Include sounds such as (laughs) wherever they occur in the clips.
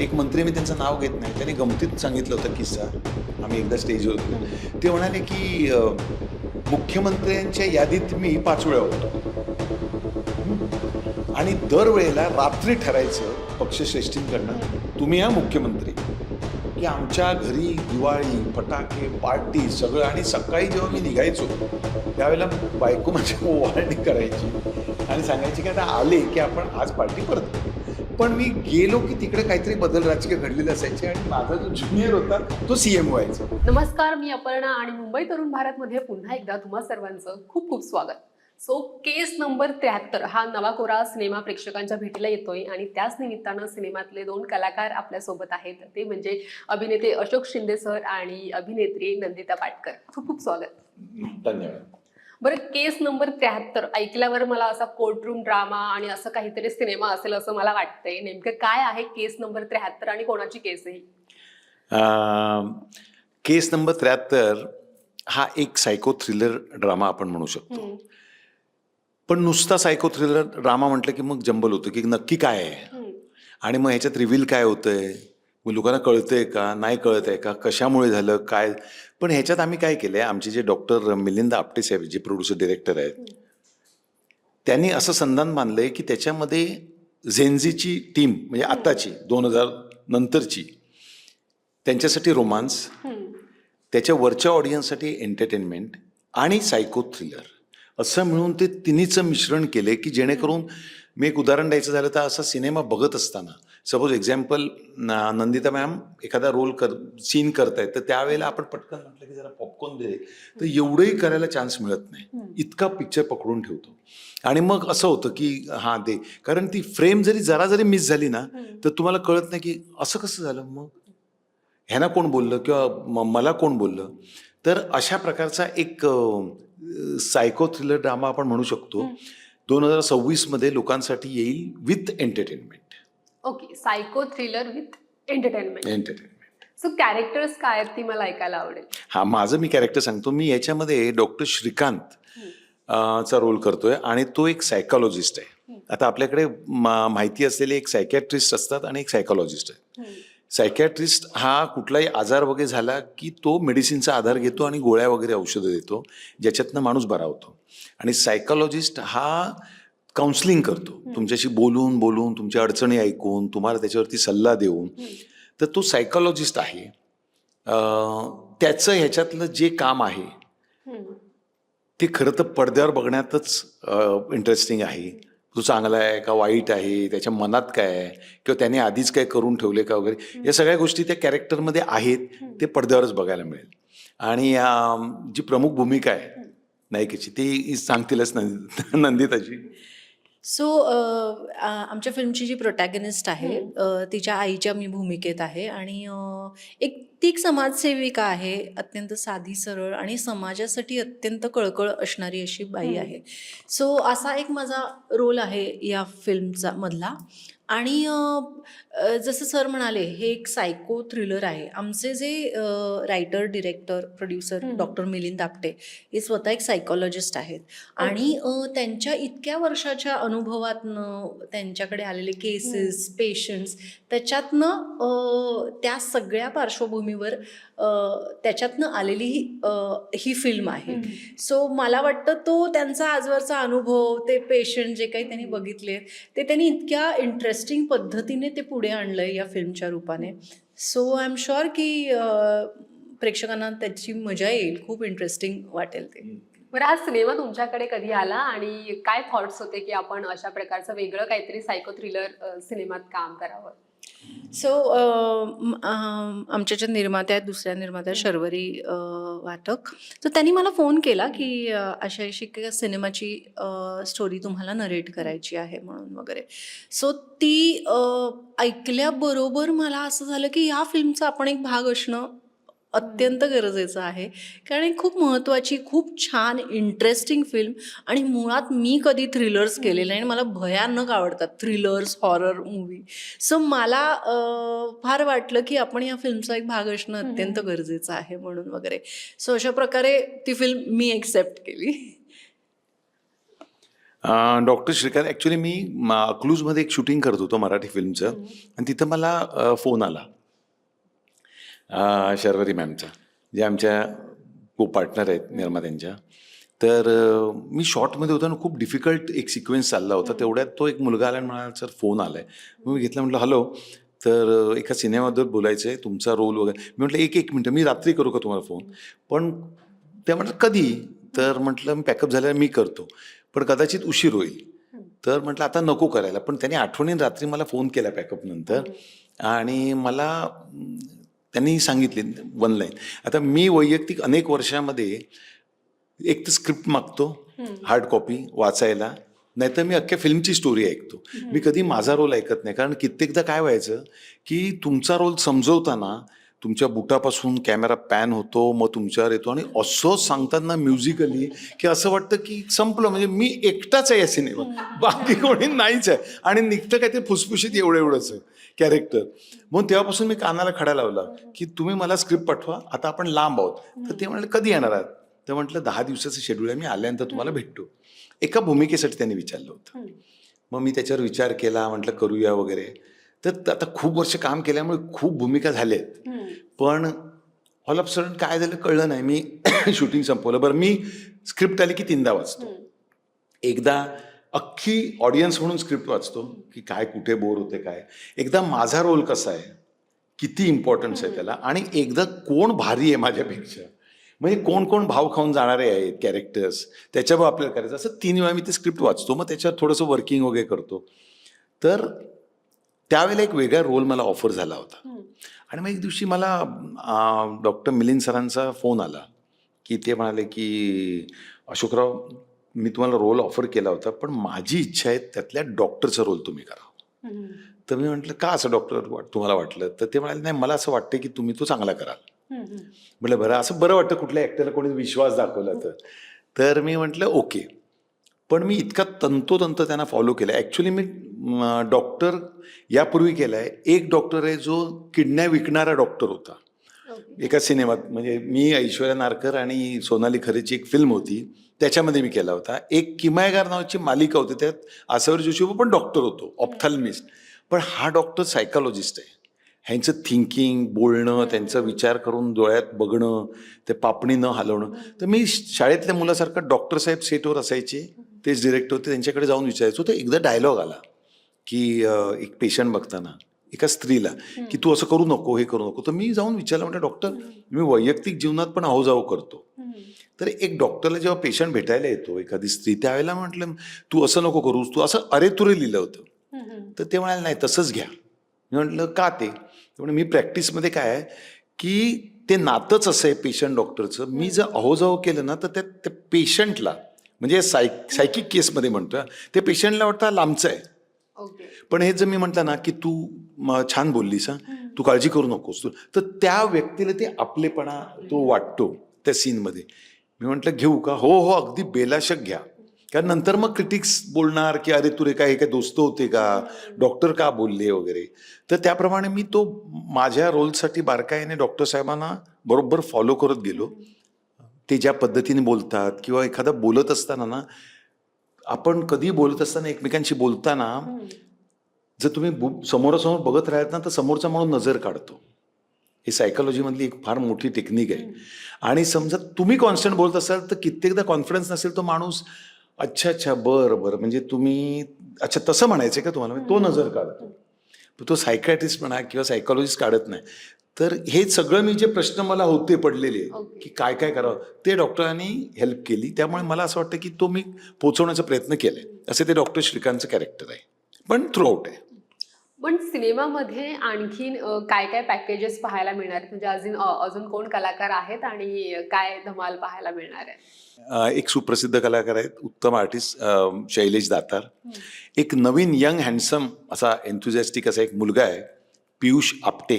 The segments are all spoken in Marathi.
एक मंत्री मी त्यांचं नाव घेत नाही. त्यांनी गमतीत सांगितलं होतं किस्सा. आम्ही एकदा स्टेजवर होतो. ते म्हणाले की मुख्यमंत्र्यांच्या यादीत मी पाच वेळा होतो. आणि दरवेळेला रात्री ठरायचं पक्षश्रेष्ठींकडनं तुम्ही या मुख्यमंत्री. की आमच्या घरी दिवाळी फटाके पार्टी सगळं आणि सकाळी जेव्हा मी निघायचो त्यावेळेला बायको माझी ओवाळणी करायची आणि सांगायची की आता आले की आपण आज पार्टी परत करू. पण मी गेलो की तिकडे काहीतरी बदल राजकीय घडलेले असायचे आणि माझा जो ज्युनियर होता तो सीएम व्हायचा. नमस्कार मी अपर्णा आणि मुंबई तरुण भारतमध्ये पुन्हा एकदा तुम्हा सर्वांचं खूप खूप स्वागत. सो केस नंबर त्र्याहत्तर हा नवा कोरा सिनेमा प्रेक्षकांच्या भेटीला येतोय आणि त्याच निमित्तानं सिनेमातले दोन कलाकार आपल्यासोबत आहेत. ते म्हणजे अभिनेते अशोक शिंदे सर आणि अभिनेत्री नंदिता पाटकर. खूप खूप स्वागत. धन्यवाद. बरं केस नंबर त्र्याहत्तर. ऐकल्यावर मला असा कोर्टरूम ड्रामा आणि असं काहीतरी सिनेमा असेल असं मला वाटतंय. नेमकं काय आहे केस नंबर त्र्याहत्तर आणि कोणाची केस आहे ही? केस नंबर त्र्याहत्तर हा एक सायको थ्रिलर ड्रामा आपण म्हणू शकतो. पण नुसता सायको थ्रिलर ड्रामा म्हटलं की मग जंबल होतं की नक्की काय आहे? आणि मग ह्याच्यात रिव्हील काय होतंय? लोकांना कळतंय का? नाही कळत आहे का? कशामुळे झालं? काय? पण ह्याच्यात आम्ही काय केलंय? आमचे जे डॉक्टर मिलिंद आपटे साहेब जे प्रोड्युसर डिरेक्टर आहेत त्यांनी असं संधान बांधलंय की त्याच्यामध्ये झेन्झीची टीम म्हणजे आताची दोन हजार नंतरची त्यांच्यासाठी रोमांस. त्याच्या वरच्या ऑडियन्ससाठी एंटरटेनमेंट आणि सायको थ्रिलर असं मिळून ते तिन्हीचं मिश्रण केले की जेणेकरून मी एक उदाहरण द्यायचं झालं तर असा सिनेमा बघत असताना सपोज एक्झाम्पल नंदिता मॅम एखादा रोल कर सीन करतायत तर त्यावेळेला आपण पटकन म्हटलं की जरा पॉपकॉर्न दे. तर एवढंही करायला चान्स मिळत नाही. इतका पिक्चर पकडून ठेवतो. आणि मग असं होतं की हां दे. कारण ती फ्रेम जरी जरा जरी मिस झाली ना तर तुम्हाला कळत नाही की असं कसं झालं मग? ह्यांना कोण बोललं किंवा मला कोण बोललं? तर अशा प्रकारचा एक सायको थ्रिलर ड्रामा आपण म्हणू शकतो दोन हजार सव्वीसमध्ये लोकांसाठी येईल with entertainment okay psycho thriller with entertainment entertainment so characters काय आहेत ती मला ऐकायला आवडेल. हा माझं मी कॅरेक्टर सांगतो. मी याच्यामध्ये डॉक्टर श्रीकांत अं, चा रोल करतोय आणि तो एक सायकॉलॉजिस्ट आहे. आता आपल्याकडे मा- माहिती असलेले एक सायकॅट्रिस्ट असतात आणि एक सायकॉलॉजिस्ट आहे. सायकॅट्रिस्ट हा कुठलाही आजार वगैरे झाला की तो मेडिसिनचा आधार घेतो आणि गोळ्या वगैरे औषधं देतो ज्याच्यातनं माणूस बरा होतो. आणि सायकॉलॉजिस्ट हा काउन्सिलिंग करतो. तुमच्याशी बोलून बोलून तुमच्या अडचणी ऐकून तुम्हाला त्याच्यावरती सल्ला देऊन. तर तो सायकॉलॉजिस्ट आहे. त्याचं ह्याच्यातलं जे काम आहे ते खरं तर पडद्यावर बघण्यातच इंटरेस्टिंग आहे. तो चांगला आहे का वाईट आहे? त्याच्या मनात काय आहे? किंवा त्याने आधीच काय करून ठेवले का वगैरे? या सगळ्या गोष्टी त्या कॅरेक्टरमध्ये आहेत ते पडद्यावरच बघायला मिळेल. आणि जी प्रमुख भूमिका आहे नायिकेची ती सांगतीलच नंद नंदिताची. सो आमच्या फिल्मची जी प्रोटॅगनिस्ट आहे तिच्या आईच्या मी भूमिकेत आहे आणि एक ती समाजसेविका आहे अत्यंत साधी सरळ आणि समाजासाठी अत्यंत कळकळ असणारी अशी बाई. आहे. सो असा एक माझा रोल आहे या फिल्मचा मधला. आणि जसं सर म्हणाले हे एक सायको थ्रिलर आहे. आमचे जे writer director producer. Doctor Milind Apte हे स्वतः एक सायकॉलॉजिस्ट आहेत. आणि अ, त्यांच्या इतक्या वर्षाच्या अनुभवातनं त्यांच्याकडे आलेले केसेस पेशंट्स त्याच्यातनं त्या सगळ्या पार्श्वभूमीवर त्याच्यातनं आलेली ही ही फिल्म आहे. सो मला वाटतं तो त्यांचा आजवरचा अनुभव ते पेशंट जे काही त्यांनी बघितले ते त्यांनी इतक्या इंटरेस्टिंग पद्धतीने ते पुढे आणलंय या फिल्मच्या रूपाने. सो आय एम शुअर की प्रेक्षकांना त्याची मजा येईल. खूप इंटरेस्टिंग वाटेल ते. बरं हा सिनेमा तुमच्याकडे कधी आला आणि काय थॉट्स होते की आपण अशा प्रकारचं वेगळं काहीतरी सायको थ्रिलर सिनेमात काम करावं? सो आमच्या ज्या निर्मात्या आहेत दुसऱ्या निर्मात्या शर्वरी वाटक. तर त्यांनी मला फोन केला की अशा अशी सिनेमाची स्टोरी तुम्हाला नरेट करायची आहे म्हणून वगैरे. सो ती ऐकल्याबरोबर मला असं झालं की या फिल्मचा आपण एक भाग असणं अत्यंत गरजेचं आहे. कारण ही खूप महत्त्वाची खूप छान इंटरेस्टिंग फिल्म आणि मुळात मी कधी थ्रिलर्स केलेले नाही आणि मला भयानक आवडतात. थ्रिलर्स हॉरर मूवी सो मला फार वाटलं की आपण या फिल्मचा एक भाग असणं अत्यंत गरजेचं आहे म्हणून वगैरे. सो अशा प्रकारे ती फिल्म मी एक्सेप्ट केली. डॉक्टर श्रीकांत ॲक्च्युली मी अकलूजमध्ये एक शूटिंग करत होतो मराठी फिल्मचं आणि तिथं मला फोन आला. शर्वरी मॅमचा. जे आमच्या को पार्टनर आहेत निर्मात्यांच्या तर मी शॉर्टमध्ये होतो आणि खूप डिफिकल्ट एक सिक्वेन्स चालला होता. तेवढ्यात तो एक मुलगा आला आणि म्हणाला सर फोन आला मग मी घेतला म्हटलं हॅलो. तर एका सिनेमाबद्दल बोलायचं आहे तुमचा रोल वगैरे. मी म्हटलं एक एक मिनटं मी रात्री करू का तुम्हाला फोन पण ते म्हटलं कधी? तर म्हटलं मी पॅकअप झाल्यावर मी करतो. पण कदाचित उशीर होईल. तर म्हटलं आता नको करायला. पण त्याने आठवणीन रात्री मला फोन केला पॅकअपनंतर आणि मला त्यांनी सांगितले वन लाईन आता मी वैयक्तिक अनेक वर्षामध्ये एक तर स्क्रिप्ट मागतो हार्ड कॉपी वाचायला नाहीतर मी अख्ख्या फिल्मची स्टोरी ऐकतो. मी कधी माझा रोल ऐकत नाही. कारण कित्येकदा काय व्हायचं की तुमचा रोल समजवताना तुमच्या बुटापासून कॅमेरा पॅन होतो मग तुमच्यावर येतो आणि असं सांगतात ना म्युझिकली की असं वाटतं की संपलं. म्हणजे मी एकटाच आहे या सिनेमात. बाकी कोणी नाहीच आहे. आणि निघतं काय ते फुसफुशीत एवढं एवढंच आहे कॅरेक्टर म्हणून तेव्हापासून मी कानाला खडा लावला की तुम्ही मला स्क्रिप्ट पाठवा आता आपण लांब आहोत. तर ते म्हणाले कधी येणार आहात? तर म्हटलं दहा दिवसाचं शेड्यूल आहे मी आल्यानंतर तुम्हाला भेटतो. एका भूमिकेसाठी त्यांनी विचारलं होतं. मग मी त्याच्यावर विचार केला म्हटलं करूया वगैरे. तर आता खूप वर्ष काम केल्यामुळे खूप भूमिका झाल्या आहेत पण ऑल ऑफ सडन काय झालं कळलं नाही. मी (coughs) शूटिंग संपवलं. बरं मी स्क्रिप्ट आली की तीनदा वाचतो. एकदा अख्खी ऑडियन्स म्हणून स्क्रिप्ट वाचतो की काय कुठे बोर होते काय. एकदा माझा रोल कसा आहे किती इम्पॉर्टन्स आहे त्याला आणि एकदा कोण भारी आहे माझ्यापेक्षा. म्हणजे कोण कोण भाव खाऊन जाणारे आहेत कॅरेक्टर्स त्याच्यावर आपल्याला करायचं. असं तीन वेळा मी ते स्क्रिप्ट वाचतो. मग त्याच्यावर थोडंसं वर्किंग वगैरे करतो. तर त्यावेळेला एक वेगळा रोल मला ऑफर झाला होता. आणि मग एक दिवशी मला डॉक्टर मिलिंद सरांचा फोन आला की ते म्हणाले की अशोकराव मी तुम्हाला रोल ऑफर केला होता पण माझी इच्छा आहे त्यातल्या डॉक्टरचा रोल तुम्ही करा. तर मी म्हटलं का असं डॉक्टर तुम्हाला वाटलं? तर ते म्हणाले नाही मला असं वाटतं की तुम्ही तो चांगला कराल. म्हटलं बरं असं बरं वाटतं कुठल्या ॲक्टरला कोणी विश्वास दाखवला तर. तर मी म्हटलं ओके. पण मी इतका तंतोतंत त्यांना फॉलो केला. ॲक्च्युली मी डॉक्टर यापूर्वी केला आहे एक डॉक्टर आहे जो किडण्या विकणारा डॉक्टर होता. एका सिनेमात म्हणजे मी ऐश्वर्या नारकर आणि सोनाली खरेची एक फिल्म होती. त्याच्यामध्ये मी केला होता. एक किमायगार नावाची मालिका होती. त्यात आसावर जोशी पण डॉक्टर होतो. ऑप्थॅल्मिस्ट. पण हा डॉक्टर सायकॉलॉजिस्ट आहे. ह्यांचं थिंकिंग बोलणं त्यांचा विचार करून डोळ्यात बघणं ते पापणी न हलवणं. तर मी शाळेतल्या मुलासारखं डॉक्टर साहेब सेटवर असायचे. तेच डिरेक्टर होते. त्यांच्याकडे जाऊन विचारायचो. तर एकदा डायलॉग आला. की एक पेशंट बघताना एका स्त्रीला की तू असं करू नको हे करू नको. तर मी जाऊन विचारलं म्हटलं डॉक्टर मी वैयक्तिक जीवनात पण अहोजाव करतो. तर एक डॉक्टरला जेव्हा पेशंट भेटायला येतो एखादी स्त्री त्यावेळेला म्हटलं तू असं नको करूस तू असं अरे तुरे लिहिलं होतं. तर ते म्हणाले नाही तसंच घ्या. मी म्हटलं का ते? तर म्हणे मी प्रॅक्टिसमध्ये काय आहे की ते नातंच असं आहे पेशंट डॉक्टरचं मी जर अहोजाव केलं ना तर त्या पेशंटला म्हणजे सायक सायकिक केसमध्ये म्हणतोय ते पेशंटला वाटतं लांबचं आहे. पण हे जर मी म्हटलं ना की तू छान बोललीस हा. तू काळजी करू नकोस तू. तर त्या व्यक्तीला ते आपलेपणा तो वाटतो त्या सीनमध्ये. मी म्हटलं घेऊ का? हो हो अगदी बेलाशक घ्या. कारण नंतर मग क्रिटिक्स बोलणार की अरे तुरे काय हे काय दोस्त होते का? डॉक्टर का बोलले वगैरे? तर त्याप्रमाणे मी तो माझ्या रोलसाठी बारकाईने डॉक्टर साहेबांना बरोबर फॉलो करत गेलो. ते ज्या पद्धतीने बोलतात किंवा एखादा बोलत असताना ना आपण कधी बोलत असताना एकमेकांशी बोलताना जर तुम्ही बु- समोरासमोर बघत राहिलात ना तर समोरचा म्हणून नजर काढतो. ही सायकोलॉजीमधली एक फार मोठी टेक्निक आहे. आणि समजा तुम्ही कॉन्स्टंट बोलत असाल तर कित्येकदा कॉन्फिडन्स नसेल तो माणूस अच्छा अच्छा बरं बरं. म्हणजे तुम्ही अच्छा तसं म्हणायचं का तुम्हाला? म्हणजे तो नजर काढतो. तो सायकॅट्रिस्ट म्हणा किंवा सायकोलॉजिस्ट काढत नाही. तर हे सगळं मी जे प्रश्न मला होते पडलेले Okay. की काय काय करावं ते डॉक्टरांनी हेल्प केली. त्यामुळे मला असं वाटतं की तो मी पोचवण्याचा प्रयत्न केलाय. असे ते डॉक्टर श्रीकांतचं कॅरेक्टर आहे. पण थ्रू आउट आहे. पण सिनेमामध्ये आणखीन काय काय पॅकेजेस पाहायला मिळणार? आहेत? म्हणजे अजून अजून कोण कलाकार आहेत आणि काय धमाल पाहायला मिळणार आहे? एक सुप्रसिद्ध कलाकार आहेत उत्तम आर्टिस्ट शैलेश दातार. एक नवीन यंग हँडसम असा एन्थुझॅस्टिक असा एक मुलगा आहे पियुष आपटे.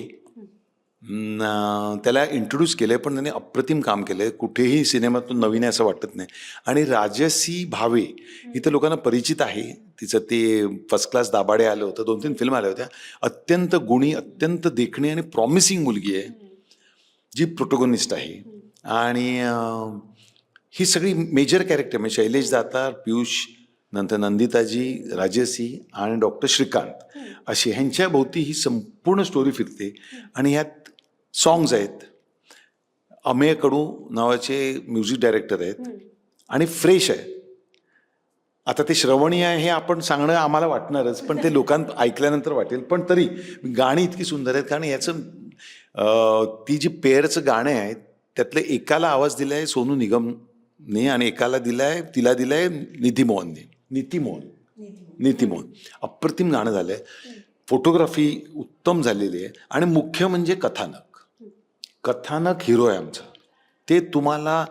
त्याला इंट्रोड्यूस केलं आहे पण त्याने अप्रतिम काम केलं आहे कुठेही सिनेमातून नवीन आहे असं वाटत नाही. आणि राजसी भावे ही तर लोकांना परिचित आहे. तिचं ते फर्स्ट क्लास दाबाडे आलं होतं. दोन तीन फिल्म आल्या होत्या. अत्यंत गुणी अत्यंत देखणी आणि प्रॉमिसिंग मुलगी आहे. जी प्रोटोगोनिस्ट आहे. आणि ही सगळी मेजर कॅरेक्टर म्हणजे शैलेश दातार पियुष नंतर नंदिताजी राजसी आणि डॉक्टर श्रीकांत. अशी ह्यांच्या भोवती ही संपूर्ण स्टोरी फिरते. आणि ह्यात सॉंग्स आहेत. अमेय कडू नावाचे म्युझिक डायरेक्टर आहेत. आणि फ्रेश आहे. आता ते श्रवणीय आहे हे आपण सांगणं आम्हाला वाटणारच पण ते लोकांत (laughs) ऐकल्यानंतर वाटेल. पण तरी गाणी इतकी सुंदर आहेत कारण याचं ती जी पेअरचं गाणं आहे त्यातलं एकाला आवाज दिलाय सोनू निगमने आणि एकाला दिलाय तिला दिलाय निधी मोहनने नीती मोहन नीती मोहन अप्रतिम गाणं झालंय. फोटोग्राफी उत्तम झालेली आहे. आणि मुख्य म्हणजे कथानक. कथानक हिरो आहे आमचा. ते तुम्हाला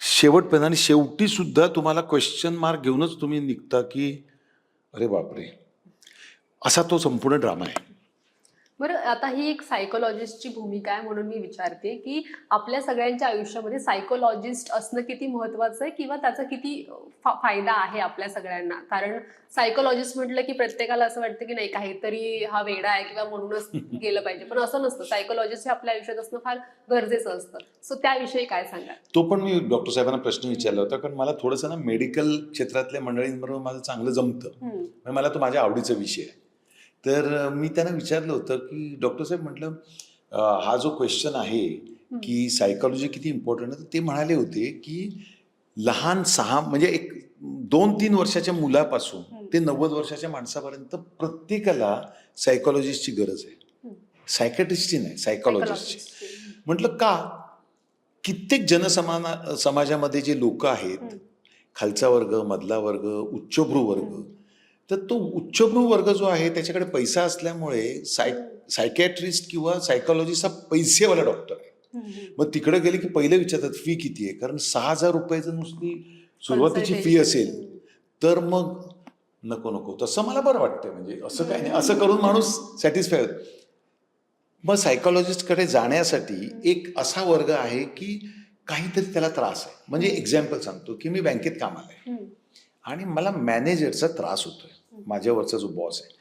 शेवटपर्यंत आणि शेवटी सुद्धा तुम्हाला क्वेश्चन मार्क घेऊनच तुम्ही निघता की अरे बापरे. असा तो संपूर्ण ड्रामा आहे. बरं आता ही एक सायकोलॉजिस्टची भूमिका आहे म्हणून मी विचारते की आपल्या सगळ्यांच्या आयुष्यामध्ये सायकोलॉजिस्ट असणं किती महत्वाचं आहे किंवा त्याचा किती फायदा आहे आपल्या सगळ्यांना? कारण सायकोलॉजिस्ट म्हटलं की प्रत्येकाला असं वाटतं की नाही काहीतरी हा वेडा आहे किंवा म्हणूनच (laughs) गेलं पाहिजे. पण असं नसतं. सायकोलॉजिस्ट हे आपल्या आयुष्यात असणं फार गरजेचं असतं. सो त्याविषयी काय सांगाल? तो पण मी डॉक्टर साहेबांना प्रश्न विचारला होता. कारण मला थोडंसं ना मेडिकल क्षेत्रातल्या मंडळींबरोबर माझं चांगलं जमतं. म्हणजे मला तो माझ्या आवडीचा विषय आहे. तर मी त्यांना विचारलं होतं की डॉक्टर साहेब म्हटलं हा जो क्वेश्चन आहे की सायकोलॉजी किती इम्पॉर्टंट आहे तर ते म्हणाले होते की लहान सहा म्हणजे एक दोन तीन वर्षाच्या मुलापासून. ते नव्वद वर्षाच्या माणसापर्यंत प्रत्येकाला सायकोलॉजिस्टची गरज आहे. सायकॅट्रिस्टची नाही सायकोलॉजिस्टची. म्हटलं का कित्येक जनसमाना समाजामध्ये जे लोक आहेत. खालचा वर्ग मधला वर्ग उच्चभ्रू वर्ग तर तो उच्चभ्रू वर्ग जो आहे त्याच्याकडे पैसा असल्यामुळे साय सायकॅट्रिस्ट किंवा सायकोलॉजिस्ट हा पैसेवाला डॉक्टर आहे. मग तिकडे गेले की पहिले विचारतात फी किती आहे? कारण सहा हजार रुपयाचं नुसती सुरुवातीची फी असेल. तर मग नको नको. तसं मला बरं वाटतंय. म्हणजे असं काही नाही. असं करून माणूस सॅटिस्फाय होत. मग सायकोलॉजिस्टकडे जाण्यासाठी एक असा वर्ग आहे की काहीतरी त्याला त्रास आहे. म्हणजे एक्झाम्पल सांगतो की मी बँकेत कामाला आहे. आणि मला मॅनेजरचा त्रास होतोय. माझ्यावरचा जो बॉस आहे.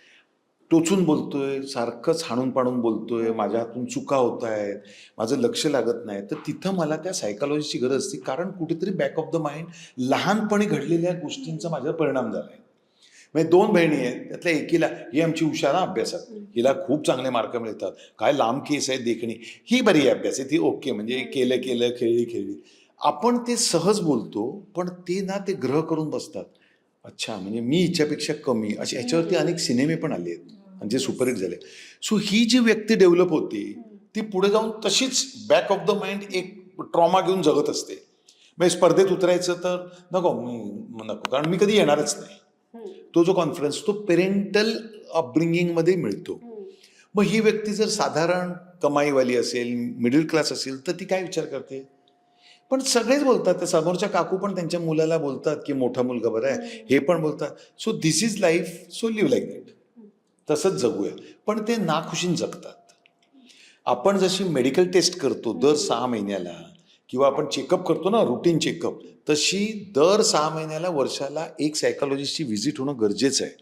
टोचून बोलतोय सारखंच हाणून पाणून बोलतोय माझ्या हातून चुका होत आहेत माझं लक्ष लागत नाही. तर तिथं मला त्या सायकोलॉजीची गरज असते. कारण कुठेतरी बॅक ऑफ द माइंड लहानपणी घडलेल्या गोष्टींचा माझ्यावर परिणाम झाला आहे म्हणजे दोन बहिणी आहेत त्यातल्या एकीला ही आमची हुशार अभ्यासात हिला खूप चांगले मार्क मिळतात. काय लांब केस आहे देखणी. ही बरी आहे अभ्यास. आहे ती ओके म्हणजे केलं केलं खेळली खेळली. आपण ते सहज बोलतो पण ते ना ते ग्रह करून बसतात. अच्छा म्हणजे मी हिच्यापेक्षा कमी असे ह्याच्यावरती अनेक सिनेमे पण आले आहेत. जे सुपरहिट झाले. सो ही जी व्यक्ती डेव्हलप होते ती पुढे जाऊन तशीच बॅक ऑफ द माइंड एक ट्रॉमा घेऊन जगत असते. म्हणजे स्पर्धेत उतरायचं तर नको मी नको कारण मी कधी येणारच नाही. तो जो कॉन्फिडन्स तो पेरेंटल अपब्रिंगिंगमध्ये मिळतो. मग ही व्यक्ती जर साधारण कमाईवाली असेल मिडल क्लास असेल तर ती काय विचार करते? पण सगळेच बोलतात त्या समोरच्या काकू पण त्यांच्या मुलाला बोलतात की मोठा मुलगा बरा आहे. हे पण बोलतात. So this is life so live like that तसंच जगूया. पण ते नाखुशीन जगतात. आपण जशी मेडिकल टेस्ट करतो दर सहा महिन्याला किंवा आपण चेकअप करतो ना रुटीन चेकअप तशी दर सहा महिन्याला वर्षाला एक सायकोलॉजिस्टची व्हिजिट होणं गरजेचं आहे.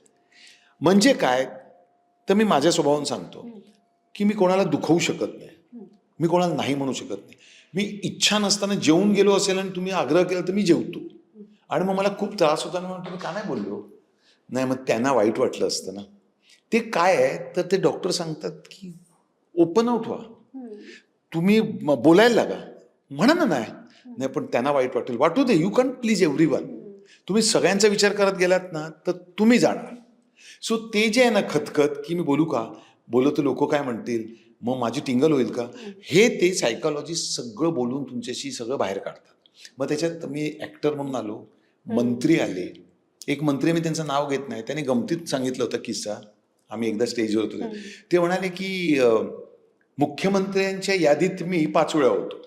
म्हणजे काय? तर मी माझ्या स्वभावाने सांगतो की मी कोणाला दुखवू शकत नाही. मी कोणाला नाही म्हणू शकत नाही. मी इच्छा नसताना जेवून गेलो असेल आणि तुम्ही आग्रह केला तर मी जेवतो. आणि मग मला खूप त्रास होता आणि म्हणून तुम्ही का नाही बोललो? नाही मग त्यांना वाईट वाटलं असतं ना. ते काय आहे? तर ते डॉक्टर सांगतात की ओपन आउट व्हा. तुम्ही बोलायला लागा. म्हणा ना नाही. नाही पण त्यांना वाईट वाटेल. वाटू दे you can please everyone तुम्ही सगळ्यांचा विचार करत गेलात ना तर तुम्ही जाणार. सो ते जे आहे ना खतखत की मी बोलू का? बोलतो लोक काय म्हणतील? मग माझी टिंगल होईल का? हे ते सायकोलॉजिस्ट सगळं बोलून तुमच्याशी सगळं बाहेर काढतात. मग त्याच्यात मी ॲक्टर म्हणून आलो मंत्री आले. एक मंत्री मी त्यांचं नाव घेत नाही. त्यांनी गमतीत सांगितलं होतं किस्सा. आम्ही एकदा स्टेजवर होतो ते. म्हणाले की मुख्यमंत्र्यांच्या यादीत मी पाच वेळा होतो.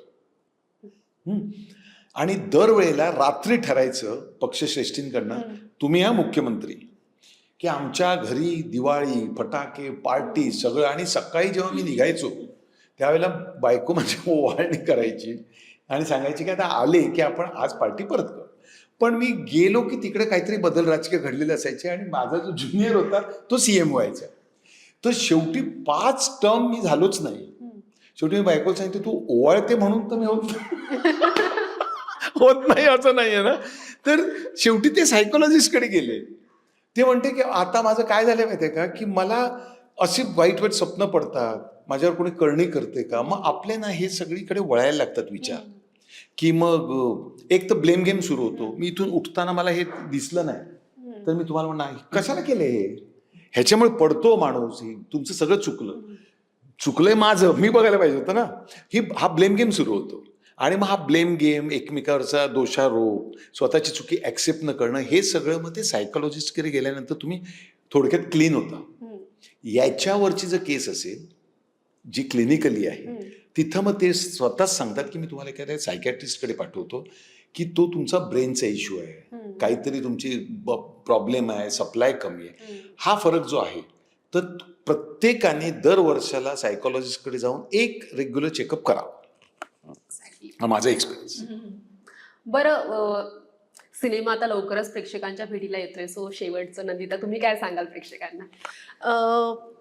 आणि दरवेळेला रात्री ठरायचं पक्षश्रेष्ठींकडनं तुम्ही या मुख्यमंत्री. की आमच्या घरी दिवाळी फटाके पार्टी सगळं आणि सकाळी जेव्हा मी निघायचो त्यावेळेला बायको माझी ओवाळणी करायची आणि सांगायची की आता आले की आपण आज पार्टी परत करू. पण मी गेलो की तिकडे काहीतरी बदल राजकीय घडलेले असायचे आणि माझा जो ज्युनियर होता तो सीएम व्हायचा. तर शेवटी पाच टर्म मी झालोच नाही. शेवटी मी बायकोला सांगितलं तू ओवाळते म्हणून तर मी होत (laughs) होत नाही असं नाही आहे ना? तर शेवटी ते सायकोलॉजिस्टकडे गेले. ते म्हणते की आता माझं काय झालं माहितीये का? की मला अशी वाईट वाईट स्वप्न पडतात माझ्यावर कोणी करणी करते का? मग आपले ना हे सगळीकडे वळायला लागतात विचार. की मग एक तर ब्लेम गेम सुरू होतो. मी इथून उठताना मला हे दिसलं नाही. तर मी तुम्हाला म्हणणार कशाला केलं हे? ह्याच्यामुळे पडतो माणूस हे तुमचं सगळं चुकलं. चुकलंय माझं मी बघायला पाहिजे होतं ना. ही हा ब्लेम गेम सुरू होतो. आणि मग हा ब्लेम गेम एकमेकावरचा दोषारोप स्वतःची चुकी ऍक्सेप्ट न करणं हे सगळं मग ते सायकोलॉजिस्टकडे गेल्यानंतर तुम्ही थोडक्यात क्लीन होता. याच्यावरची जर केस असेल जी क्लिनिकली आहे तिथं मग ते स्वतःच सांगतात की मी तुम्हाला एखाद्या सायकॅट्रिस्टकडे पाठवतो की तो तुमचा ब्रेनचा इश्यू आहे. काहीतरी तुमची प्रॉब्लेम आहे सप्लाय कमी आहे. हा फरक जो आहे तर प्रत्येकाने दर वर्षाला सायकोलॉजिस्टकडे जाऊन एक रेग्युलर चेकअप करावं. हा माझा एक्सपिरियन्स बरं अं, सिनेमा आता लवकरच प्रेक्षकांच्या भेटीला येतोय सो शेवटचं नंदिता तुम्ही काय सांगाल प्रेक्षकांना?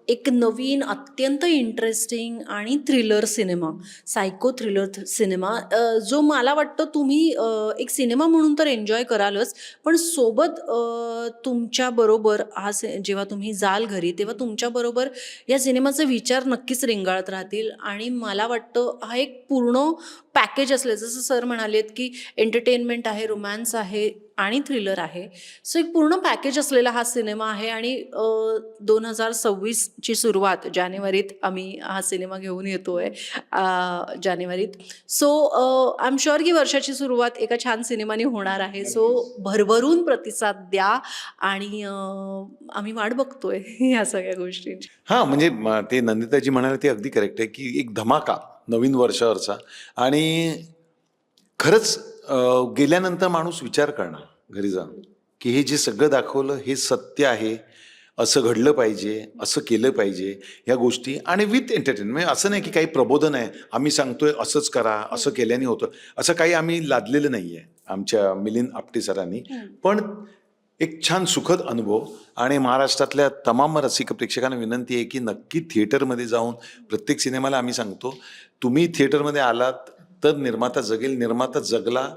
एक नवीन अत्यंत इंटरेस्टिंग आणि thriller cinema psycho thriller cinema जो मला वाटतं तुम्ही एक सिनेमा म्हणून तर एन्जॉय करालच पण सोबत तुमच्याबरोबर हा सि जेव्हा तुम्ही जाल घरी तेव्हा तुमच्याबरोबर या सिनेमाचे विचार नक्कीच रिंगाळत राहतील. आणि मला वाटतं हा एक पूर्ण पॅकेज असले जसं सर म्हणालेत की एंटरटेनमेंट आहे रोमॅन्स आहे आणि थ्रिलर आहे. सो एक पूर्ण पॅकेज असलेला हा सिनेमा आहे आणि दोन हजार सव्वीसची सुरुवात जानेवारीत आम्ही हा सिनेमा घेऊन येतो आहे जानेवारीत. सो आय एम शुअर की वर्षाची सुरुवात एका छान सिनेमाने होणार आहे. सो भरभरून प्रतिसाद द्या आणि आम्ही वाट बघतोय ह्या सगळ्या गोष्टींची. हा म्हणजे ते नंदिताजी म्हणाले ते अगदी करेक्ट आहे की एक धमाका नवीन वर्षावरचा. आणि खरंच गेल्यानंतर माणूस विचार करणार घरी जाऊन की हे जे सगळं दाखवलं हे सत्य आहे असं घडलं पाहिजे असं केलं पाहिजे ह्या गोष्टी आणि विथ एंटरटेनमेंट असं नाही की काही प्रबोधन आहे आम्ही सांगतोय असंच करा असं केल्याने होतं. असं काही आम्ही लादलेलं नाही आहे आमच्या मिलिंद आपटे सरांनी. पण एक छान सुखद अनुभव आणि महाराष्ट्रातल्या तमाम रसिक प्रेक्षकांना विनंती आहे की नक्की थिएटरमध्ये जाऊन प्रत्येक सिनेमाला आम्ही सांगतो तुम्ही थिएटरमध्ये आलात तर निर्माता जगेल निर्माता जगला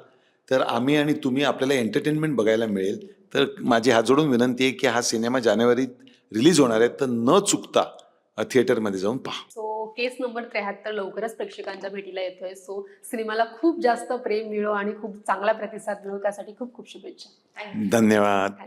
तर आम्ही आणि तुम्ही आपल्याला एंटरटेनमेंट बघायला मिळेल. तर माझी हात जोडून विनंती आहे की हा सिनेमा जानेवारीत रिलीज होणार आहे तर न चुकता थिएटरमध्ये जाऊन पहा. सो केस नंबर त्र्याहत्तर लवकरच प्रेक्षकांच्या भेटीला येतोय. सो सिनेमाला खूप जास्त प्रेम मिळो आणि खूप चांगला प्रतिसाद मिळो. त्यासाठी खूप खूप शुभेच्छा. धन्यवाद.